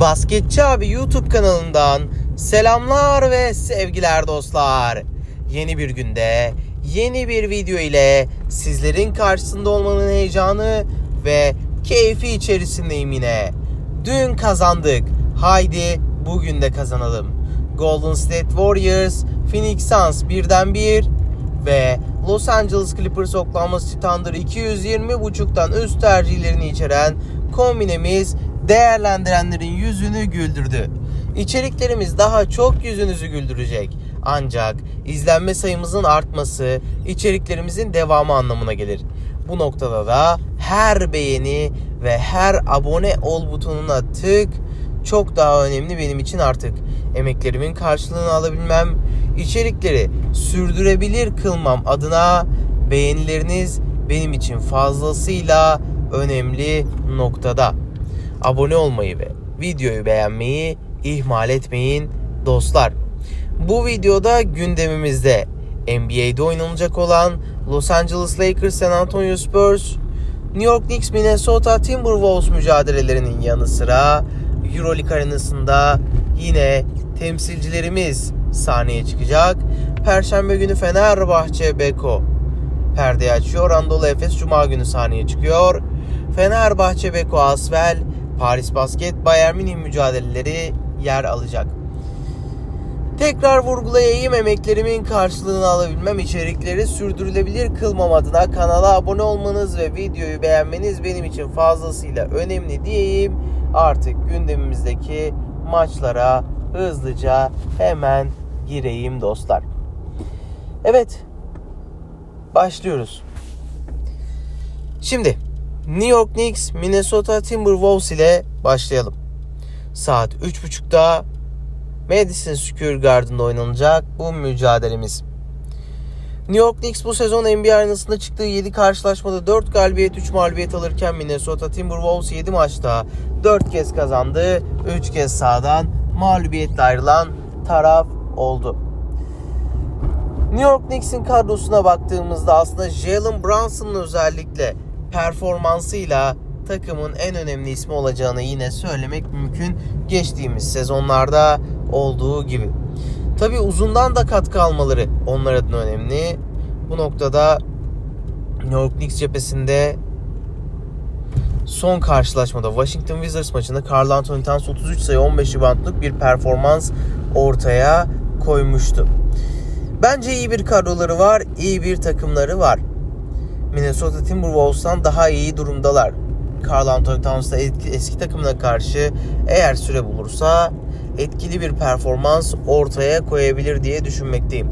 Basketçi abi YouTube kanalından selamlar ve sevgiler dostlar. Yeni bir günde yeni bir video ile sizlerin karşısında olmanın heyecanı ve keyfi içerisindeyim yine. Dün kazandık. Haydi bugün de kazanalım. Golden State Warriors, Phoenix Suns birden bir ve Los Angeles Clippers Oklahoma City Thunder 220.5'tan üst tercihlerini içeren kombinemiz değerlendirenlerin yüzünü güldürdü. İçeriklerimiz daha çok yüzünüzü güldürecek. Ancak izlenme sayımızın artması içeriklerimizin devamı anlamına gelir. Bu noktada da her beğeni ve her abone ol butonuna tık çok daha önemli benim için artık. Emeklerimin karşılığını alabilmem, içerikleri sürdürebilir kılmam adına beğenileriniz benim için fazlasıyla önemli noktada. Abone olmayı ve videoyu beğenmeyi ihmal etmeyin dostlar. Bu videoda gündemimizde NBA'de oynanacak olan Los Angeles Lakers, San Antonio Spurs, New York Knicks, Minnesota Timberwolves mücadelelerinin yanı sıra Euroleague arenasında yine temsilcilerimiz sahneye çıkacak. Perşembe günü Fenerbahçe Beko perdeyi açıyor. Anadolu Efes Cuma günü sahneye çıkıyor. Fenerbahçe Beko Asvel, Paris Basket Bayern Münih mücadeleleri yer alacak. Tekrar vurgulayayım emeklerimin karşılığını alabilmem içerikleri sürdürülebilir kılmam adına kanala abone olmanız ve videoyu beğenmeniz benim için fazlasıyla önemli diyeyim. Artık gündemimizdeki maçlara hızlıca hemen gireyim dostlar. Evet. Başlıyoruz. Şimdi New York Knicks Minnesota Timberwolves ile başlayalım. Saat 3.30'da Madison Square Garden'da oynanacak bu mücadelemiz. New York Knicks bu sezon NBA arenasında çıktığı 7 karşılaşmada 4 galibiyet 3 mağlubiyet alırken Minnesota Timberwolves 7 maçta 4 kez kazandı. 3 kez sahadan mağlubiyetle ayrılan taraf oldu. New York Knicks'in kadrosuna baktığımızda aslında Jalen Brunson'un özellikle performansıyla takımın en önemli ismi olacağını yine söylemek mümkün geçtiğimiz sezonlarda olduğu gibi. Tabi uzundan da katkı almaları onlar adına önemli. Bu noktada New York Knicks cephesinde son karşılaşmada Washington Wizards maçında Karl Anthony Towns 33 sayı 15 reboundluk bir performans ortaya koymuştu. Bence iyi bir kadroları var, iyi bir takımları var. Minnesota Timberwolves'tan daha iyi durumdalar. Karl Anthony Towns da eski takımına karşı eğer süre bulursa etkili bir performans ortaya koyabilir diye düşünmekteyim.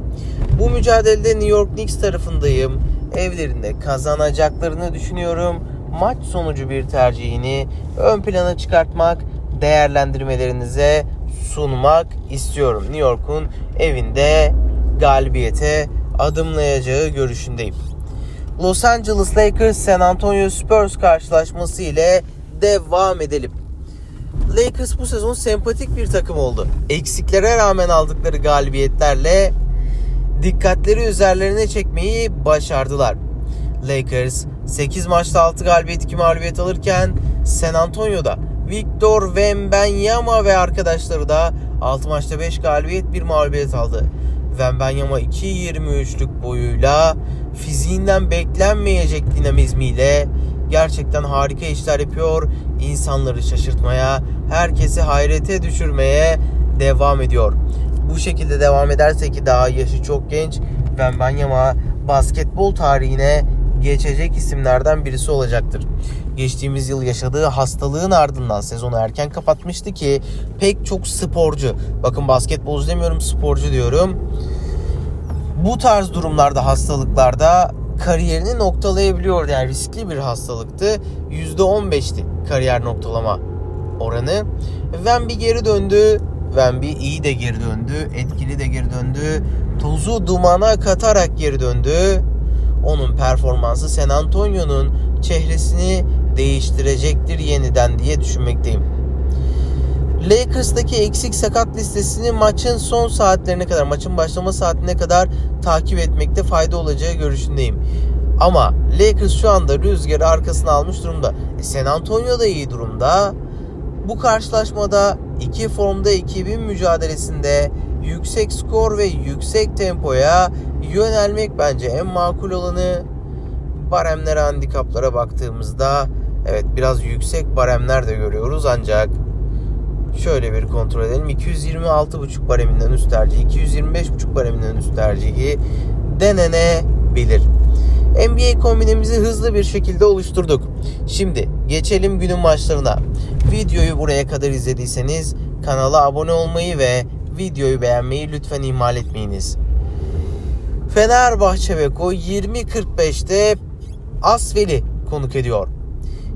Bu mücadelede New York Knicks tarafındayım. Evlerinde kazanacaklarını düşünüyorum. Maç sonucu bir tercihini ön plana çıkartmak, değerlendirmelerinize sunmak istiyorum. New York'un evinde galibiyete adımlayacağı görüşündeyim. Los Angeles Lakers San Antonio Spurs karşılaşması ile devam edelim. Lakers bu sezon sempatik bir takım oldu. Eksiklere rağmen aldıkları galibiyetlerle dikkatleri üzerlerine çekmeyi başardılar. Lakers 8 maçta 6 galibiyet 2 mağlubiyet alırken San Antonio'da Victor Wembanyama ve arkadaşları da 6 maçta 5 galibiyet 1 mağlubiyet aldı. Wembanyama 2.23'lük boyuyla fiziğinden beklenmeyecek dinamizmiyle gerçekten harika işler yapıyor. İnsanları şaşırtmaya, herkesi hayrete düşürmeye devam ediyor. Bu şekilde devam ederse ki daha yaşı çok genç Wembanyama basketbol tarihine geçecek isimlerden birisi olacaktır. Geçtiğimiz yıl yaşadığı hastalığın ardından sezonu erken kapatmıştı ki pek çok sporcu, bakın basketbolcu demiyorum sporcu diyorum. Bu tarz durumlarda hastalıklarda kariyerini noktalayabiliyordu. Yani riskli bir hastalıktı. %15'ti kariyer noktalama oranı. Wemby geri döndü. Wemby iyi de geri döndü. Etkili de geri döndü. Tozu dumana katarak geri döndü. Onun performansı San Antonio'nun çehresini değiştirecektir yeniden diye düşünmekteyim. Lakers'taki eksik sakat listesini maçın son saatlerine kadar, maçın başlama saatine kadar takip etmekte fayda olacağı görüşündeyim. Ama Lakers şu anda rüzgarı arkasına almış durumda. E, San Antonio da iyi durumda. Bu karşılaşmada iki formda ekibin mücadelesinde yüksek skor ve yüksek tempoya yönelmek bence en makul olanı. Baremlere, handikaplara baktığımızda evet biraz yüksek baremler de görüyoruz ancak şöyle bir kontrol edelim. 226.5 bareminden üst tercihi, 225.5 bareminden üst tercihi denenebilir. NBA kombinemizi hızlı bir şekilde oluşturduk. Şimdi geçelim günün maçlarına. Videoyu buraya kadar izlediyseniz kanala abone olmayı ve videoyu beğenmeyi lütfen ihmal etmeyiniz. Fenerbahçe Beko 20.45'te Asvel'i konuk ediyor.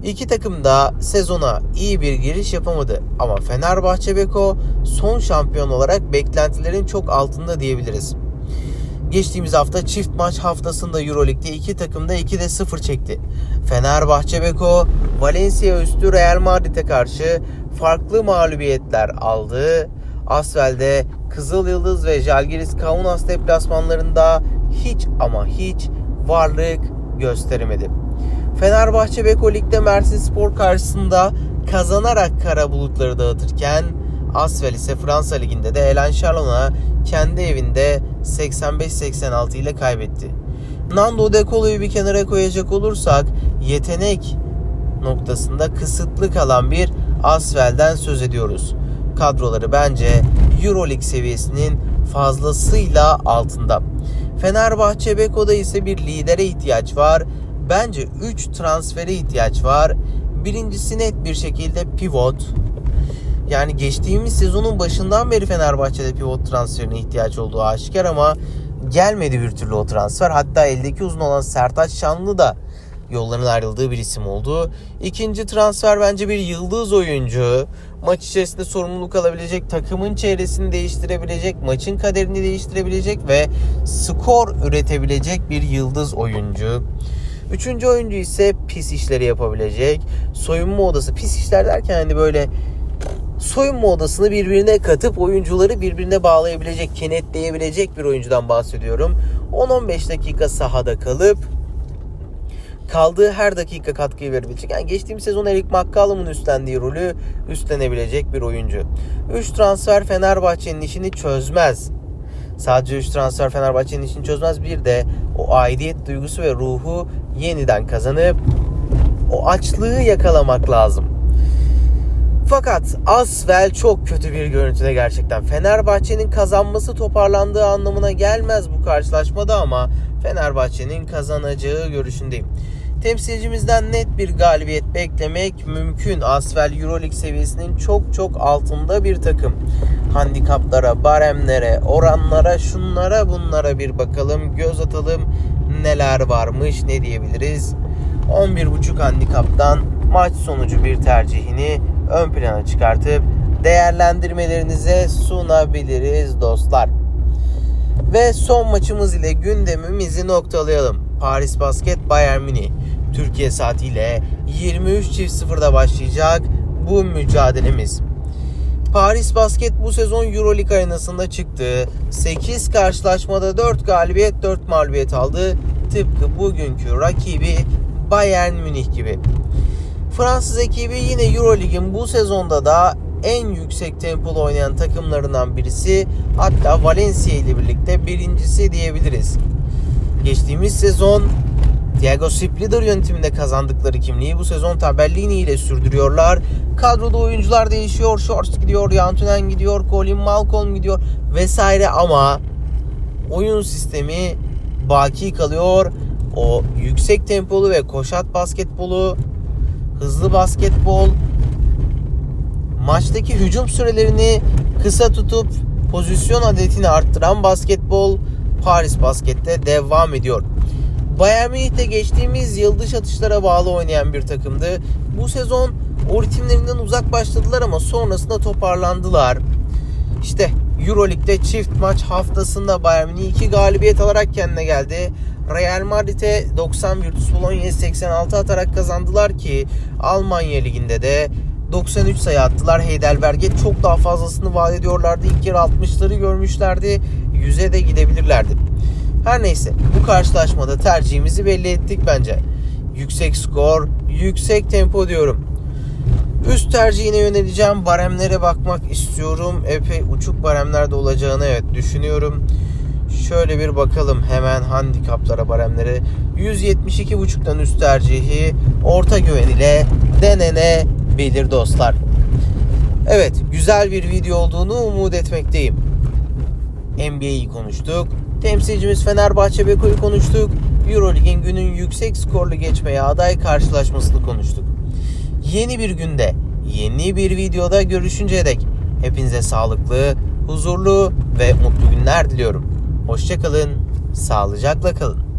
İki takım da sezona iyi bir giriş yapamadı ama Fenerbahçe Beko son şampiyon olarak beklentilerin çok altında diyebiliriz. Geçtiğimiz hafta çift maç haftasında Euroleague'de iki takım da 2'de 0 çekti. Fenerbahçe Beko Valencia üstü Real Madrid'e karşı farklı mağlubiyetler aldı. Asvel'de Kızıl Yıldız ve Jalgiris Kaunas deplasmanlarında hiç ama hiç varlık gösteremedi. Fenerbahçe Beko Lig'de Mersin Spor karşısında kazanarak kara bulutları dağıtırken Asvel ise Fransa Ligi'nde de Elan Charlon'a kendi evinde 85-86 ile kaybetti. Nando De Colo'yu bir kenara koyacak olursak yetenek noktasında kısıtlı kalan bir Asvel'den söz ediyoruz. Kadroları bence Euroleague seviyesinin fazlasıyla altında. Fenerbahçe Beko'da ise bir lidere ihtiyaç var. Bence 3 transfere ihtiyaç var. Birincisi net bir şekilde pivot. Yani geçtiğimiz sezonun başından beri Fenerbahçe'de pivot transferine ihtiyaç olduğu aşikar ama gelmedi bir türlü o transfer. Hatta eldeki uzun olan Sertaç Şanlı da yolların ayrıldığı bir isim oldu. İkinci transfer bence bir yıldız oyuncu. Maç içerisinde sorumluluk alabilecek, takımın çevresini değiştirebilecek, maçın kaderini değiştirebilecek ve skor üretebilecek bir yıldız oyuncu. Üçüncü oyuncu ise pis işleri yapabilecek. Soyunma odası pis işler derken hani böyle soyunma odasını birbirine katıp oyuncuları birbirine bağlayabilecek, kenetleyebilecek bir oyuncudan bahsediyorum. 10-15 dakika sahada kalıp kaldığı her dakika katkıyı verebilecek. Yani geçtiğimiz sezon Erik McCallum'un üstlendiği rolü üstlenebilecek bir oyuncu. 3 transfer Fenerbahçe'nin işini çözmez. Sadece 3 transfer Fenerbahçe'nin işini çözmez. Bir de o aidiyet duygusu ve ruhu yeniden kazanıp o açlığı yakalamak lazım. Fakat Asvel çok kötü bir görüntüde gerçekten. Fenerbahçe'nin kazanması toparlandığı anlamına gelmez bu karşılaşmada ama Fenerbahçe'nin kazanacağı görüşündeyim. Temsilcimizden net bir galibiyet beklemek mümkün. Asvel Euroleague seviyesinin çok çok altında bir takım. Handikaplara, baremlere, oranlara, şunlara bunlara bir bakalım. Göz atalım neler varmış, ne diyebiliriz. 11.5 handikaptan maç sonucu bir tercihini ön plana çıkartıp değerlendirmelerinize sunabiliriz dostlar. Ve son maçımız ile gündemimizi noktalayalım. Paris Basket Bayern Münih. Türkiye saatiyle 23.00'da başlayacak bu mücadelemiz. Paris Basket bu sezon Euroleague arenasında çıktı. 8 karşılaşmada 4 galibiyet 4 mağlubiyet aldı. Tıpkı bugünkü rakibi Bayern Münih gibi. Fransız ekibi yine Euroleague'in bu sezonda da en yüksek tempolu oynayan takımlarından birisi. Hatta Valencia ile birlikte birincisi diyebiliriz. Geçtiğimiz sezon Diego Splitter yönetiminde kazandıkları kimliği bu sezon Tabellini ile sürdürüyorlar. Kadroda oyuncular değişiyor. Shorts gidiyor, Yantunen gidiyor, Colin Malcolm gidiyor vesaire ama oyun sistemi baki kalıyor. O yüksek tempolu ve koşat basketbolu, hızlı basketbol, maçtaki hücum sürelerini kısa tutup pozisyon adetini arttıran basketbol Paris Basket'te devam ediyor. Bayern Münih de geçtiğimiz yıl dış atışlara bağlı oynayan bir takımdı. Bu sezon o ritimlerinden uzak başladılar ama sonrasında toparlandılar. İşte Euroleague'de çift maç haftasında Bayern Münih 2 galibiyet alarak kendine geldi. Real Madrid'e 90 Virtus Bologna'ya 86 atarak kazandılar ki Almanya Ligi'nde de 93 sayı attılar. Heidelberg'e çok daha fazlasını vaat ediyorlardı. İlk yarı 60'ları görmüşlerdi. 100'e de gidebilirlerdi. Her neyse bu karşılaşmada tercihimizi belli ettik bence. Yüksek skor, yüksek tempo diyorum. Üst tercihine yöneleceğim. Baremlere bakmak istiyorum. Epey uçuk baremlerde olacağını evet düşünüyorum. Şöyle bir bakalım hemen handikaplara, baremlere. 172.5'tan üst tercihi orta güven ile denenebilir dostlar. Evet, güzel bir video olduğunu umut etmekteyim. NBA'yi konuştuk. Temsilcimiz Fenerbahçe Beko'yu konuştuk. Eurolig'in günün yüksek skorlu geçmeye aday karşılaşmasını konuştuk. Yeni bir günde, yeni bir videoda görüşünceye dek hepinize sağlıklı, huzurlu ve mutlu günler diliyorum. Hoşçakalın, sağlıcakla kalın.